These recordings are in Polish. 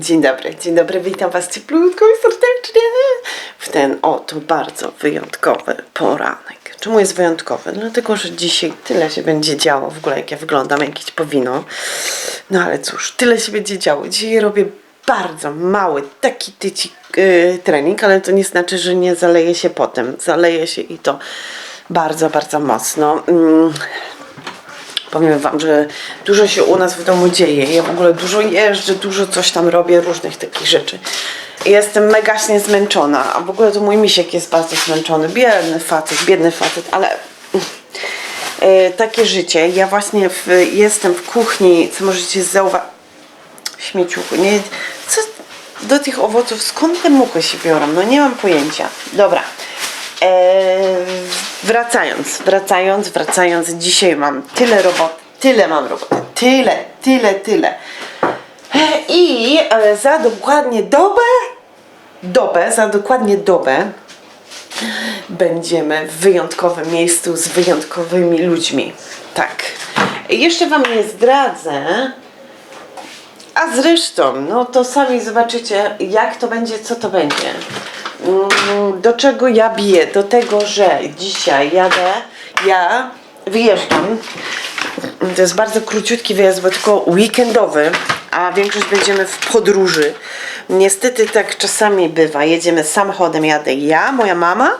Dzień dobry, dzień dobry, witam Was cieplutko i serdecznie w ten oto bardzo wyjątkowy poranek. Czemu jest wyjątkowy? Dlatego, że dzisiaj tyle się będzie działo, w ogóle jak ja wyglądam, jakieś powinno. No ale cóż, tyle się będzie działo. Dzisiaj robię bardzo mały, taki tyci yy, trening, ale to nie znaczy, że nie zaleje się potem. Zaleje się i to bardzo, bardzo mocno. Mm. Powiem Wam, że dużo się u nas w domu dzieje. Ja w ogóle dużo jeżdżę, dużo coś tam robię, różnych takich rzeczy. Jestem megaśnie zmęczona, a w ogóle to mój misiek jest bardzo zmęczony. Biedny facet, biedny facet, ale e, takie życie. Ja właśnie w, jestem w kuchni, co możecie zauważyć. Śmieciuchu, nie. Co do tych owoców, skąd te muchy się biorą? No nie mam pojęcia. Dobra. Eee, wracając, wracając, wracając, dzisiaj mam tyle roboty, tyle mam roboty, tyle, tyle, tyle. E, I e, za dokładnie dobę, dobę, za dokładnie dobę będziemy w wyjątkowym miejscu z wyjątkowymi ludźmi. Tak. Jeszcze Wam nie zdradzę, a zresztą, no to sami zobaczycie, jak to będzie, co to będzie. Mm, Do czego ja biję? Do tego, że dzisiaj jadę, ja wyjeżdżam. To jest bardzo króciutki wyjazd, bo tylko weekendowy, a większość będziemy w podróży. Niestety tak czasami bywa. Jedziemy samochodem, jadę ja, moja mama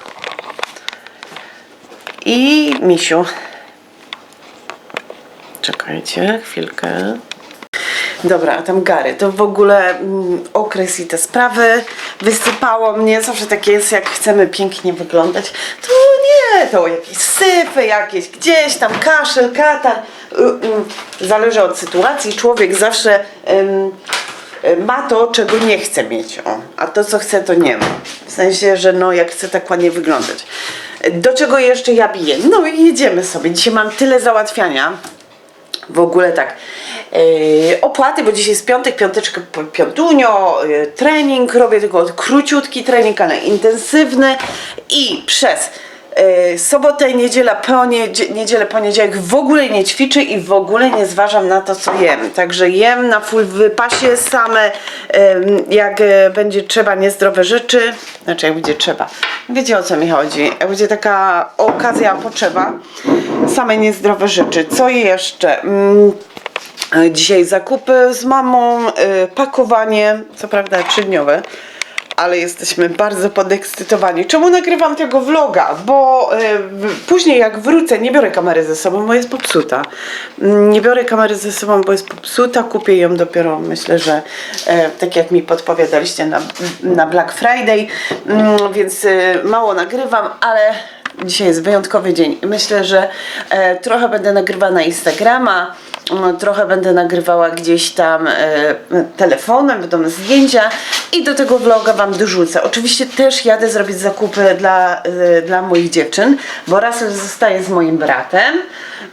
i Misiu. Czekajcie chwilkę. Dobra, a tam Gary, to w ogóle mm, okres i te sprawy wysypało mnie, zawsze tak jest, jak chcemy pięknie wyglądać, to nie, to jakieś syfy jakieś, gdzieś tam kaszel, katar, y, y, zależy od sytuacji, człowiek zawsze ym, y, ma to, czego nie chce mieć, o, a to, co chce, to nie ma, w sensie, że no, jak chce tak ładnie wyglądać. Do czego jeszcze ja biję? No i jedziemy sobie, dzisiaj mam tyle załatwiania, w ogóle tak. Yy, opłaty, bo dzisiaj jest piątek, piąteczkę, piątunio, yy, trening, robię tylko króciutki trening, ale intensywny i przez yy, sobotę, niedziela, poniedzie- niedzielę, poniedziałek w ogóle nie ćwiczę i w ogóle nie zważam na to, co jem. Także jem na full wypasie same, ym, jak e, będzie trzeba niezdrowe rzeczy, znaczy jak będzie trzeba, wiecie o co mi chodzi, jak będzie taka okazja, potrzeba, same niezdrowe rzeczy. Co jeszcze? Mm, Dzisiaj zakupy z mamą, y, pakowanie, co prawda trzydniowe, ale jesteśmy bardzo podekscytowani. Czemu nagrywam tego vloga? Bo y, później jak wrócę, nie biorę kamery ze sobą, bo jest popsuta. Mm, Nie biorę kamery ze sobą, bo jest popsuta. Kupię ją dopiero, myślę, że e, tak jak mi podpowiadaliście na, na Black Friday, mm, więc y, mało nagrywam, ale Dzisiaj jest wyjątkowy dzień. Myślę, że e, trochę będę nagrywała na Instagrama, m, trochę będę nagrywała gdzieś tam e, telefonem, będą zdjęcia i do tego vloga Wam dorzucę. Oczywiście też jadę zrobić zakupy dla, e, dla moich dziewczyn, bo Russell zostaje z moim bratem,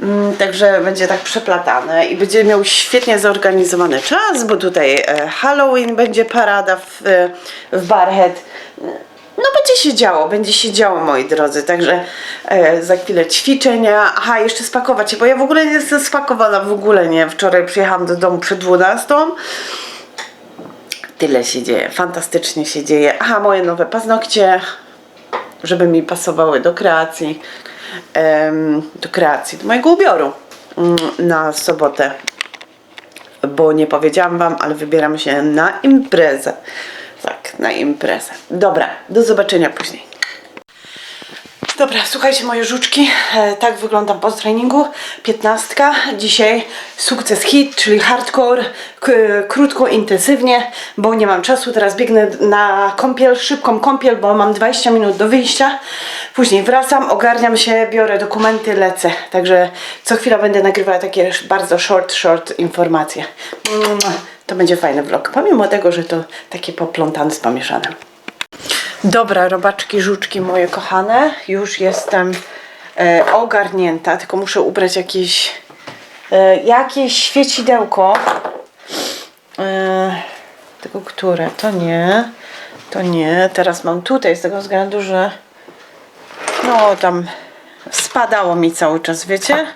mm, także będzie tak przeplatane i będzie miał świetnie zorganizowany czas, bo tutaj e, Halloween będzie parada w, e, w Barhead. No będzie się działo, będzie się działo moi drodzy, także e, za chwilę ćwiczenia, aha jeszcze spakować się, bo ja w ogóle nie jestem spakowana, w ogóle nie, wczoraj przyjechałam do domu przed 12, tyle się dzieje, fantastycznie się dzieje, aha moje nowe paznokcie, żeby mi pasowały do kreacji, em, do kreacji, do mojego ubioru mm, na sobotę, bo nie powiedziałam wam, ale wybieram się na imprezę. Tak, na imprezę. Dobra, do zobaczenia później. Dobra, słuchajcie moje żuczki, e, tak wyglądam po treningu, piętnastka, dzisiaj sukces hit, czyli hardcore, krótko, intensywnie, bo nie mam czasu, teraz biegnę na kąpiel, szybką kąpiel, bo mam 20 minut do wyjścia, później wracam, ogarniam się, biorę dokumenty, lecę, także co chwila będę nagrywała takie bardzo short, short informacje. Mua, To będzie fajny vlog, pomimo tego, że to takie poplątane z pomieszanym. Dobra, robaczki, żuczki moje kochane, już jestem e, ogarnięta, tylko muszę ubrać jakieś, e, jakieś świecidełko. E, tylko które? To nie, to nie. Teraz mam tutaj z tego względu, że no tam spadało mi cały czas, wiecie?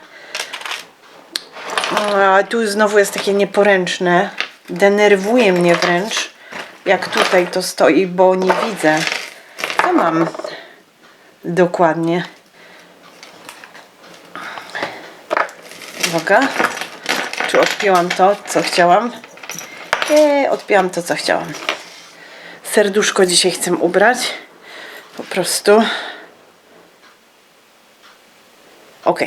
A tu znowu jest takie nieporęczne. Denerwuje mnie wręcz, jak tutaj to stoi, bo nie widzę. Co mam dokładnie? Uwaga. Czy odpiłam to, co chciałam? Nie, odpiłam to, co chciałam. Serduszko dzisiaj chcę ubrać. Po prostu. Ok.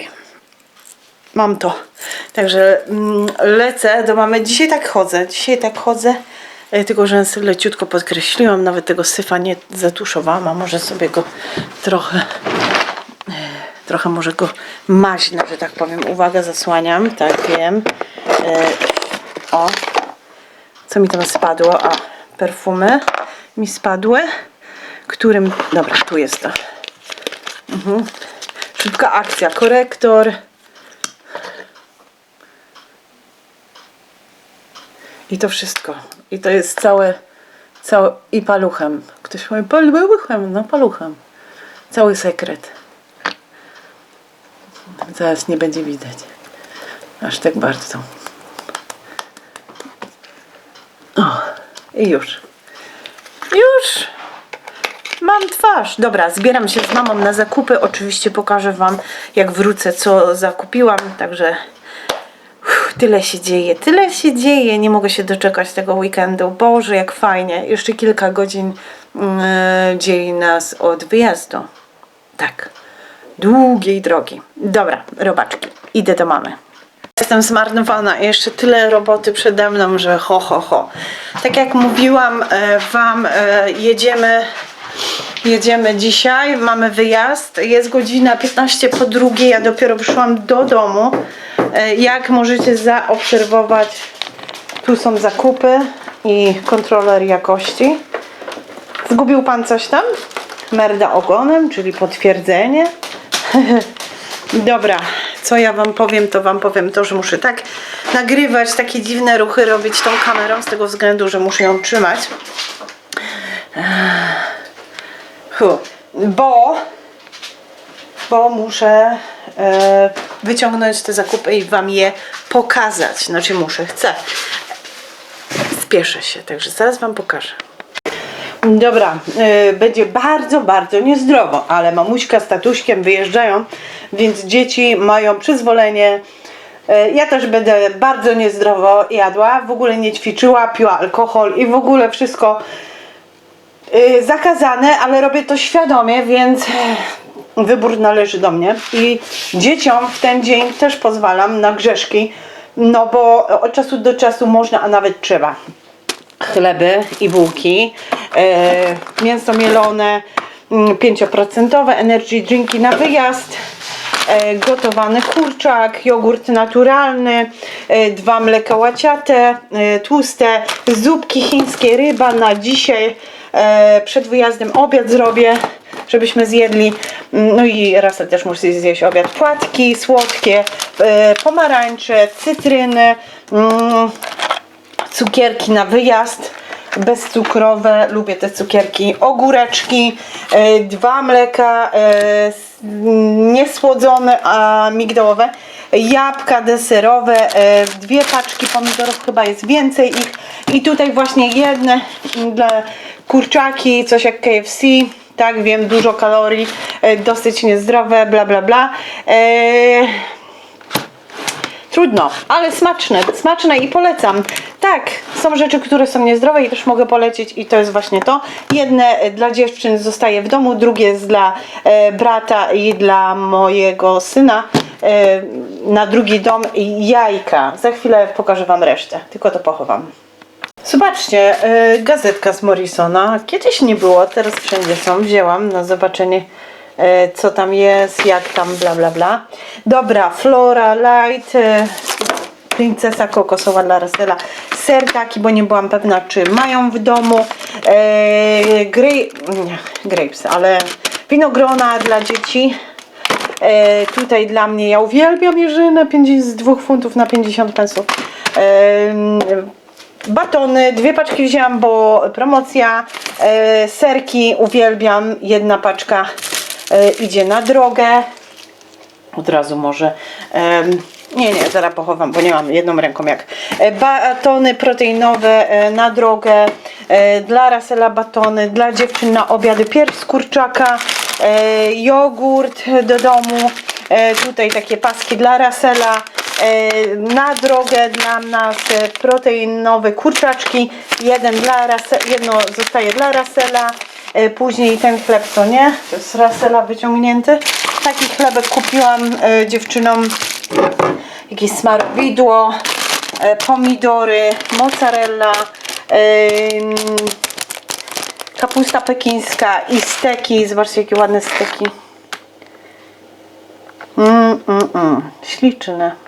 Mam to. Także mm, lecę do mamy. Dzisiaj tak chodzę. Dzisiaj tak chodzę. E, Tylko, że leciutko podkreśliłam. Nawet tego syfa nie zatuszowałam. A może sobie go trochę e, trochę może go maźnę, że tak powiem. Uwaga, zasłaniam. Tak, wiem. E, o. Co mi tam spadło? A, perfumy mi spadły. Którym... Dobra, tu jest to. Mhm. Szybka akcja. Korektor. I to wszystko. I to jest całe, całe i paluchem. Ktoś mówi, paluchem, no paluchem. Cały sekret. Zaraz nie będzie widać. Aż tak bardzo. O, i już. Już. Mam twarz. Dobra, zbieram się z mamą na zakupy. Oczywiście pokażę Wam, jak wrócę, co zakupiłam. Także tyle się dzieje, tyle się dzieje. Nie mogę się doczekać tego weekendu. Boże, jak fajnie. Jeszcze kilka godzin yy, dzieli nas od wyjazdu. Tak. Długiej drogi. Dobra, robaczki. Idę do mamy. Jestem zmarnowana jeszcze tyle roboty przede mną, że ho, ho, ho. Tak jak mówiłam e, Wam, e, jedziemy, jedziemy dzisiaj, mamy wyjazd. Jest godzina 15 po drugiej, ja dopiero przyszłam do domu. E, Jak możecie zaobserwować, tu są zakupy i kontroler jakości. Zgubił Pan coś tam? Merda ogonem, czyli potwierdzenie. Dobra, co ja wam powiem, to wam powiem to, że muszę tak nagrywać, takie dziwne ruchy robić tą kamerą z tego względu, że muszę ją trzymać. Bo bo muszę e, wyciągnąć te zakupy i wam je pokazać. Znaczy muszę, chcę. Spieszę się, także zaraz wam pokażę. Dobra, y, będzie bardzo, bardzo niezdrowo, ale mamuśka z tatuśkiem wyjeżdżają, więc dzieci mają przyzwolenie. Y, ja też będę bardzo niezdrowo jadła, w ogóle nie ćwiczyła, piła alkohol i w ogóle wszystko y, zakazane, ale robię to świadomie, więc wybór należy do mnie. I dzieciom w ten dzień też pozwalam na grzeszki, no bo od czasu do czasu można, a nawet trzeba chleby i bułki, e, mięso mielone, mm, 5% energy drinki na wyjazd, e, gotowany kurczak, jogurt naturalny, e, dwa mleka łaciate, tłuste, zupki chińskie, ryba na dzisiaj. Przed wyjazdem obiad zrobię, żebyśmy zjedli. No i raz też muszę zjeść obiad. Płatki słodkie, e, pomarańcze, cytryny, mm, cukierki na wyjazd bezcukrowe, lubię te cukierki, ogóreczki, e, dwa mleka s- niesłodzone, a migdałowe, jabłka deserowe, dwie paczki pomidorów, chyba jest więcej ich. I tutaj właśnie jedne dla kurczaki, coś jak KFC, tak wiem, dużo kalorii, e, dosyć niezdrowe, bla bla bla. E, Trudno, ale smaczne, smaczne i polecam. Tak, są rzeczy, które są niezdrowe i też mogę polecić i to jest właśnie to. Jedne e, dla dziewczyn zostaje w domu, drugie jest dla e, brata i dla mojego syna e, na drugi dom jajka. Za chwilę pokażę Wam resztę, tylko to pochowam. Zobaczcie, e, gazetka z Morrisona. Kiedyś nie było, teraz wszędzie są. Wzięłam na zobaczenie, e, co tam jest, jak tam, bla bla bla. Dobra, Flora Light, e, princesa kokosowa dla Rastela. Ser taki, bo nie byłam pewna, czy mają w domu. E, gra nie, grapes, ale winogrona dla dzieci. E, tutaj dla mnie, ja uwielbiam jeżynę 5 z 2 funtów na 50 pensów. E, batony, dwie paczki wzięłam, bo promocja. E, serki uwielbiam, jedna paczka e, idzie na drogę. Od razu może. Nie, nie, zaraz pochowam, bo nie mam jedną ręką jak. E, Batony proteinowe na drogę, dla Rasela batony, dla dziewczyn na obiady, pierś z kurczaka, jogurt do domu, tutaj takie paski dla Rasela, na drogę dla nas e, proteinowe kurczaczki, jeden dla Rase- jedno zostaje dla Rasela, e, później ten chleb to nie, to jest Rasela wyciągnięty. Taki chlebek kupiłam e, dziewczynom jakieś smarowidło, e, pomidory, mozzarella, em, kapusta pekińska i steki. Zobaczcie, jakie ładne steki. Mm, mm, mm. Śliczne.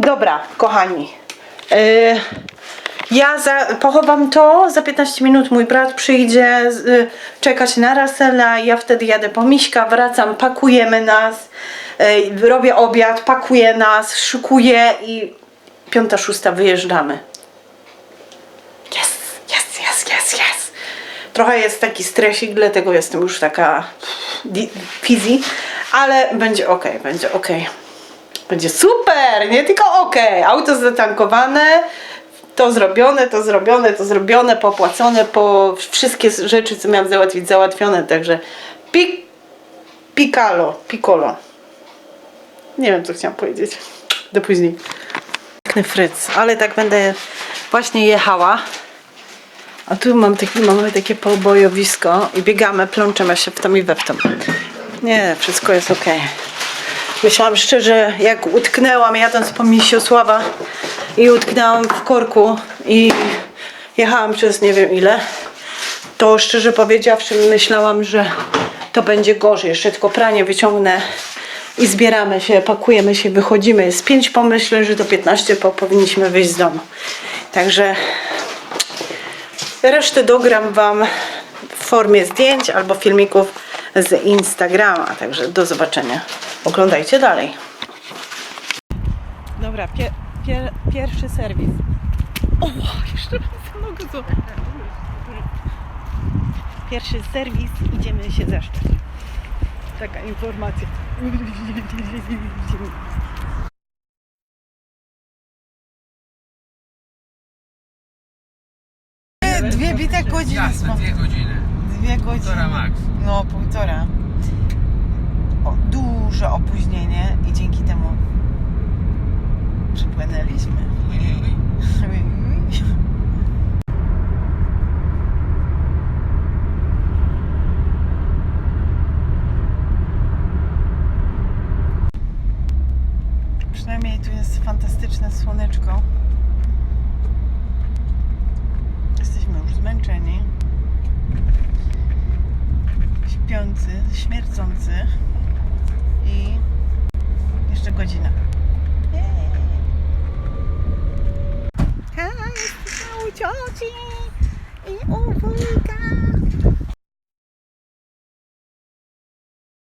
Dobra, kochani. E, ja za, pochowam to, za 15 minut mój brat przyjdzie z, y, czekać na Rasela, ja wtedy jadę po Miśka, wracam, pakujemy nas, y, robię obiad, pakuję nas, szykuję i piąta, szósta wyjeżdżamy. Jest, jest, jest, jest, jest. Trochę jest taki stresik, dlatego jestem już taka fizzy, ale będzie ok, będzie ok. Będzie super, nie tylko ok. Auto zatankowane, to zrobione, to zrobione, to zrobione, popłacone, po wszystkie rzeczy, co miałam załatwić, załatwione. Także pik, pikalo, piccolo. Nie wiem, co chciałam powiedzieć. Do później. Piękny fryc, ale tak będę właśnie jechała. A tu mam taki, mamy takie pobojowisko i biegamy, plączemy się w tom i we w tom. Nie, wszystko jest ok. Myślałam szczerze, jak utknęłam jadąc po Misiosława i utknęłam w korku i jechałam przez nie wiem ile, to szczerze powiedziawszy myślałam, że to będzie gorzej. Jeszcze tylko pranie wyciągnę i zbieramy się, pakujemy się, wychodzimy. Jest 5 po, myślę, że do 15 po powinniśmy wyjść z domu. Także Resztę dogram Wam w formie zdjęć albo filmików z Instagrama. Także do zobaczenia. Oglądajcie dalej. Dobra, pie, pie, pierwszy serwis. O, jeszcze raz nogę złapać. Pierwszy serwis, idziemy się zeszczać. Taka informacja. Dwie bite godziny Jasne, dwie godziny. Dwie godziny. Półtora max. No, półtora. O, duże opóźnienie i dzięki temu przypłynęliśmy. Przynajmniej tu jest fantastyczne słoneczko. Jesteśmy już zmęczeni chrupiący, śmierdzący i jeszcze godzina. Jej. Ha, jesteśmy u cioci i u wujka.